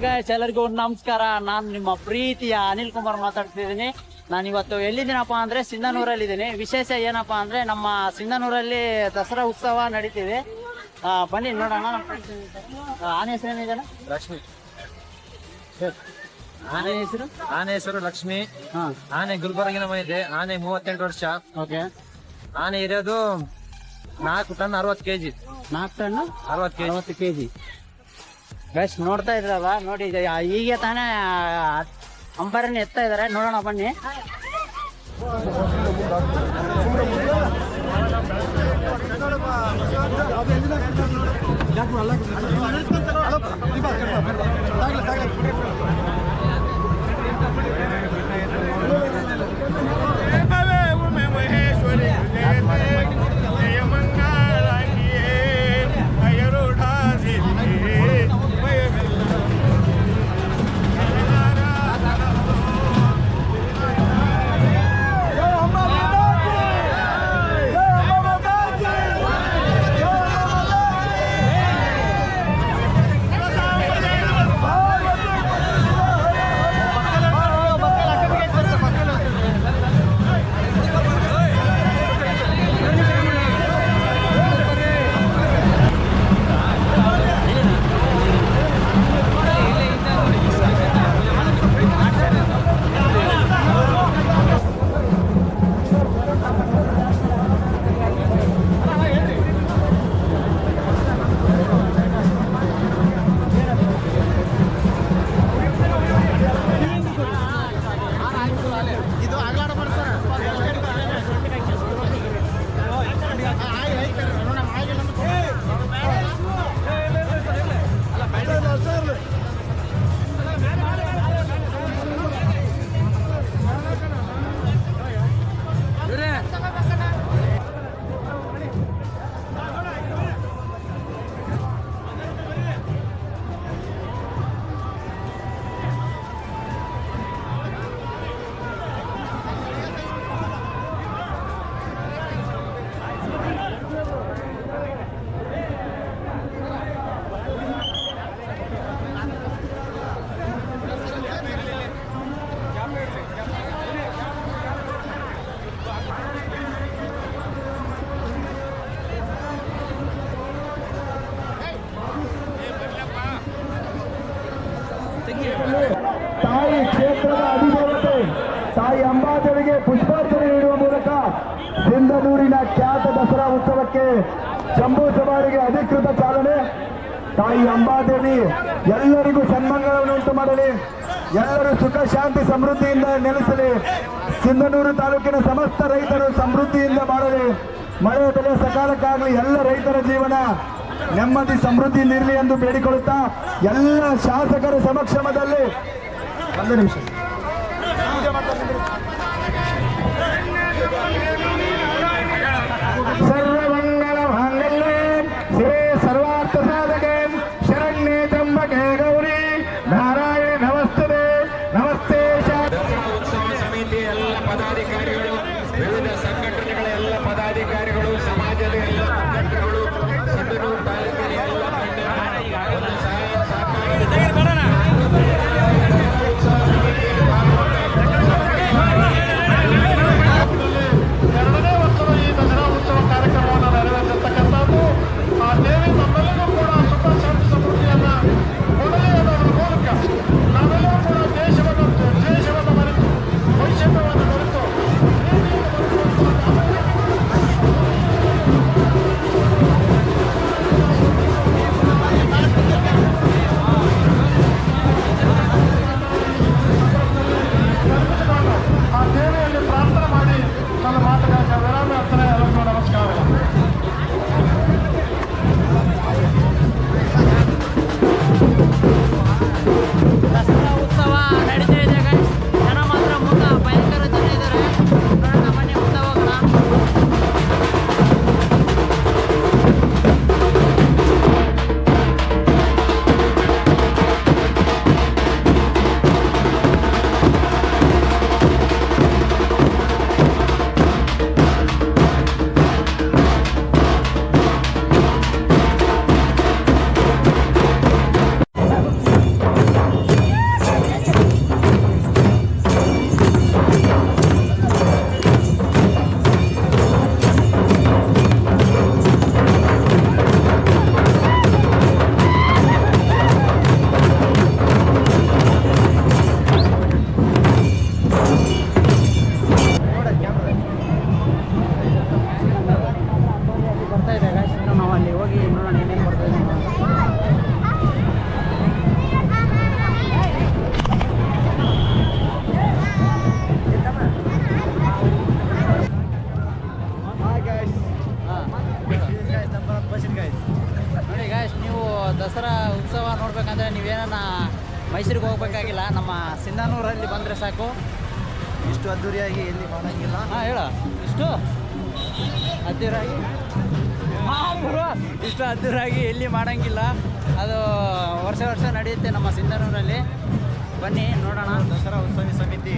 Hi guys ಒಂದು ನಮಸ್ಕಾರ. ನಾನು ನಿಮ್ಮ ಪ್ರೀತಿಯ ಅನಿಲ್ ಕುಮಾರ್ ಮಾತಾಡ್ತಿದ್ದೀನಿ. ನಾನು ಇವತ್ತು ಎಲ್ಲಿದ್ದೀನಪ್ಪ ಅಂದ್ರೆ ಸಿಂಧನೂರಲ್ಲಿ ಇದ್ದೀನಿ ವಿಶೇಷ ಏನಪ್ಪಾ ಅಂದ್ರೆ ನಮ್ಮ ಸಿಂಧನೂರಲ್ಲಿ ದಸರಾ ಉತ್ಸವ ನಡೀತಿದೆ. ಆ, ಬನ್ನಿ ನೋಡೋಣ. ಆನೆ ಹೆಸರು ಏನಿದೆ ಲಕ್ಷ್ಮಿ. ಆನೆ ಹೆಸರು? ಆನೆ ಹೆಸರು ಲಕ್ಷ್ಮಿ. ಹಾ. ಆನೆ ಗುಲ್ಬರ್ಗಿನ ಇದೆ. ಆನೆ ಮೂವತ್ತೆಂಟು ವರ್ಷ. ಓಕೆ. ಆನೆ ಇರೋದು ನಾಲ್ಕು ಟನ್ ಅರವತ್ತು ಕೆಜಿ. ನಾಲ್ಕು ಟನ್ ಅರವತ್ತು ಕೆಜಿ. ಅರವತ್ತು ಕೆ ಜಿ ಗೈಸ್ ನೋಡ್ತಾ ಇದ್ರಲ್ಲ ನೋಡಿ ಈಗ ತಾನೇ ಅಂಬರನ್ನ ಎತ್ತಾ ಇದಾರೆ. ನೋಡೋಣ ಬನ್ನಿ. ಪುಷ್ಪಾರ್ಚನೆ ನೀಡುವ ಮೂಲಕ ಸಿಂಧನೂರಿನ ಖ್ಯಾತ ದಸರಾ ಉತ್ಸವಕ್ಕೆ ಜಂಬೂ ಸವಾರಿಗೆ ಅಧಿಕೃತ ಚಾಲನೆ. ತಾಯಿ ಅಂಬಾದೇವಿ, ಎಲ್ಲರಿಗೂ ಸನ್ಮಂಗಳವನ್ನುಂಟು ಮಾಡಲಿ. ಎಲ್ಲರೂ ಸುಖ, ಶಾಂತಿ, ಸಮೃದ್ಧಿಯಿಂದ ನೆಲೆಸಲಿ. ಸಿಂಧನೂರು ತಾಲೂಕಿನ ಸಮಸ್ತ ರೈತರು ಸಮೃದ್ಧಿಯಿಂದ ಮಾಡಲಿ ಮಳೆ ಬೆಳೆ ಸಕಾಲಕ್ಕಾಗಲಿ ಎಲ್ಲ ರೈತರ ಜೀವನ ನೆಮ್ಮದಿ ಸಮೃದ್ಧಿ ನಿರ್ಲಿ ಎಂದು ಬೇಡಿಕೊಳ್ಳುತ್ತಾ ಎಲ್ಲ ಶಾಸಕರ ಸಮಕ್ಷಮದಲ್ಲಿ. ಒಂದು ನಿಮಿಷ. ಸಾಕು. ಇಷ್ಟು ಅದ್ದೂರಿಯಾಗಿ ಎಲ್ಲಿ ಮಾಡಂಗಿಲ್ಲ ಹಾ ಹೇಳ. ಇಷ್ಟು ಅದ್ದೂರಾಗಿ ಇಷ್ಟು ಅದ್ದೂರಾಗಿ ಎಲ್ಲಿ ಮಾಡಂಗಿಲ್ಲ ಅದು ವರ್ಷ ವರ್ಷ ನಡೆಯುತ್ತೆ ನಮ್ಮ ಸಿಂಧನೂರಲ್ಲಿ. ಬನ್ನಿ ನೋಡೋಣ. ದಸರಾ ಉತ್ಸವ ಸಮಿತಿ